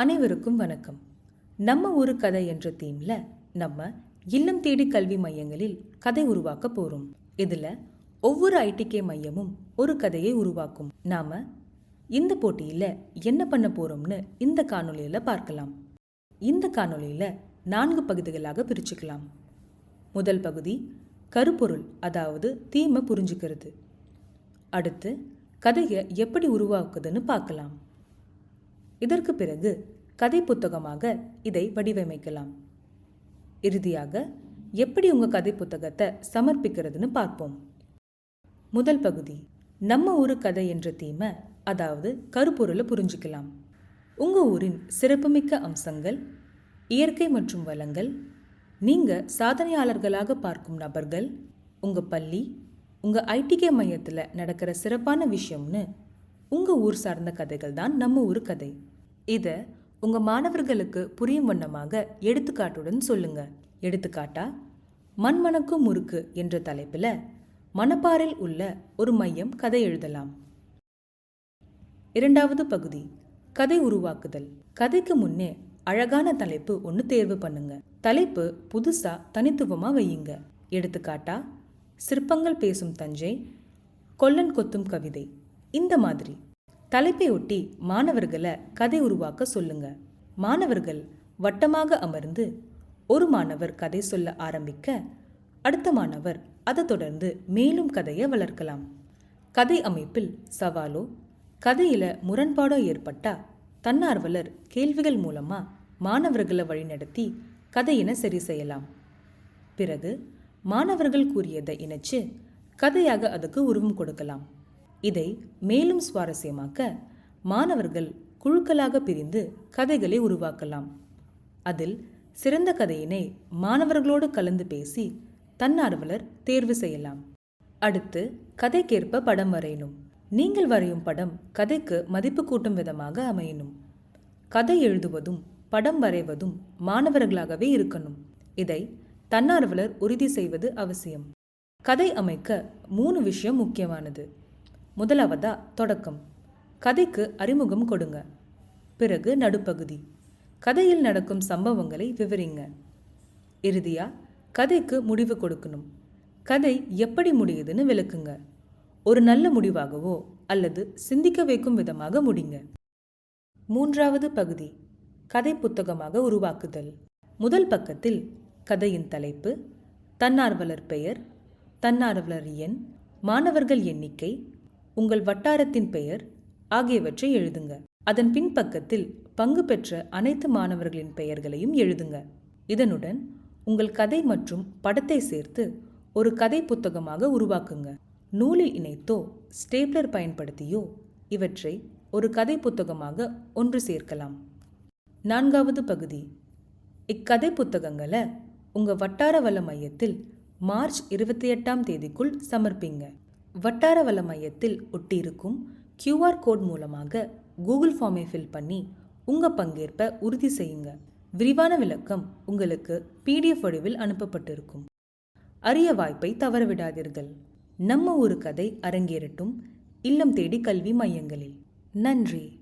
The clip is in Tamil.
அனைவருக்கும் வணக்கம். நம்ம ஒரு கதை என்ற தீம்ல நம்ம இல்லம் தேடி கல்வி மையங்களில் கதை உருவாக்க போறோம். இதுல ஒவ்வொரு ஐடிகே மையமும் ஒரு கதையை உருவாக்கும். நாம இந்த போட்டியில என்ன பண்ண போறோம்னு இந்த காணொளியில பார்க்கலாம். இந்த காணொளியில நான்கு பகுதிகளாக பிரிச்சுக்கலாம். முதல் பகுதி கருப்பொருள் அதாவது தீமை புரிஞ்சுக்கிறது. அடுத்து கதையை எப்படி உருவாக்குதுன்னு பார்க்கலாம். இதற்கு பிறகு கதை புத்தகமாக இதை வடிவமைக்கலாம். இறுதியாக எப்படி உங்கள் கதை புத்தகத்தை சமர்ப்பிக்கிறதுன்னு பார்ப்போம். முதல் பகுதி நம்ம ஊரு கதை என்ற தீமை அதாவது கருப்பொருளை புரிஞ்சுக்கலாம். உங்கள் ஊரின் சிறப்புமிக்க அம்சங்கள் இயற்கை மற்றும் வளங்கள் நீங்கள் சாதனையாளர்களாக பார்க்கும் நபர்கள் உங்கள் பள்ளி உங்கள் ஐடிகே மையத்தில் நடக்கிற சிறப்பான விஷயம்னு உங்கள் ஊர் சார்ந்த கதைகள் தான் நம்ம ஊர் கதை. இதை உங்கள் மாணவர்களுக்கு புரியும் வண்ணமாக எடுத்துக்காட்டுடன் சொல்லுங்க. எடுத்துக்காட்டா மண்மணக்கும் முறுக்கு என்ற தலைப்பில் மணப்பாறையில் உள்ள ஒரு மையம் கதை எழுதலாம். இரண்டாவது பகுதி கதை உருவாக்குதல். கதைக்கு முன்னே அழகான தலைப்பு ஒன்று தேர்வு பண்ணுங்க. தலைப்பு புதுசாக தனித்துவமாக வையுங்க. எடுத்துக்காட்டா சிற்பங்கள் பேசும் தஞ்சை கொல்லன் கொத்தும் கவிதை. இந்த மாதிரி தலைப்பை ஒட்டி மாணவர்களை கதை உருவாக்க சொல்லுங்க. மாணவர்கள் வட்டமாக அமர்ந்து ஒரு மாணவர் கதை சொல்ல ஆரம்பிக்க அடுத்த மாணவர் அதை தொடர்ந்து மேலும் கதையை வளர்க்கலாம். கதை அமைப்பில் சவாலோ கதையில முரண்பாடோ ஏற்பட்டா தன்னார்வலர் கேள்விகள் மூலமா மாணவர்களை வழிநடத்தி கதையினை சரி செய்யலாம். பிறகு மாணவர்கள் கூறியதை இணைச்சு கதையாக அதுக்கு உருவம் கொடுக்கலாம். இதை மேலும் சுவாரஸ்யமாக்க மாணவர்கள் குழுக்களாக பிரிந்து கதைகளை உருவாக்கலாம். அதில் சிறந்த கதையினை மாணவர்களோடு கலந்து பேசி தன்னார்வலர் தேர்வு செய்யலாம். அடுத்து கதைக்கேற்ப படம் வரையணும். நீங்கள் வரையும் படம் கதைக்கு மதிப்பு கூட்டும் விதமாக அமையணும். கதை எழுதுவதும் படம் வரைவதும் மாணவர்களாகவே இருக்கணும். இதை தன்னார்வலர் உறுதி செய்வது அவசியம். கதை அமைக்க மூணு விஷயம் முக்கியமானது. முதலாவதா தொடக்கம். கதைக்கு அறிமுகம் கொடுங்க. பிறகு நடுப்பகுதி. கதையில் நடக்கும் சம்பவங்களை விவரிங்க. இறுதியா கதைக்கு முடிவு கொடுக்கணும். கதை எப்படி முடியுதுன்னு விளக்குங்க. ஒரு நல்ல முடிவாகவோ அல்லது சிந்திக்க வைக்கும் விதமாக முடிங்க. மூன்றாவது பகுதி. கதை புத்தகமாக உருவாக்குதல். முதல் பக்கத்தில் கதையின் தலைப்பு தன்னார்வலர் பெயர் தன்னார்வலர் எண் மாணவர்கள் எண்ணிக்கை உங்கள் வட்டாரத்தின் பெயர் ஆகியவற்றை எழுதுங்க. அதன் பின்பக்கத்தில் பங்கு பெற்ற அனைத்து மாணவர்களின் பெயர்களையும் எழுதுங்க. இதனுடன் உங்கள் கதை மற்றும் படத்தை சேர்த்து ஒரு கதை புத்தகமாக உருவாக்குங்க. நூலில் இணைத்தோ ஸ்டேப்லர் பயன்படுத்தியோ இவற்றை ஒரு கதை புத்தகமாக ஒன்று சேர்க்கலாம். நான்காவது பகுதி. இக்கதை புத்தகங்களை உங்கள் வட்டார வள மையத்தில் மார்ச் இருபத்தி எட்டாம் தேதிக்குள் சமர்ப்பிங்க. வட்டார வள மையத்தில் ஒட்டியிருக்கும் கியூஆர் கோட் மூலமாக கூகுள் ஃபார்மை ஃபில் பண்ணி உங்கள் பங்கேற்பை உறுதி செய்யுங்க. விரிவான விளக்கம் உங்களுக்கு பிடிஎஃப் வடிவில் அனுப்பப்பட்டிருக்கும். அரிய வாய்ப்பை தவறவிடாதீர்கள் நம்ம ஒரு கதை அரங்கேறட்டும். இல்லம் தேடி கல்வி மையங்களில். நன்றி.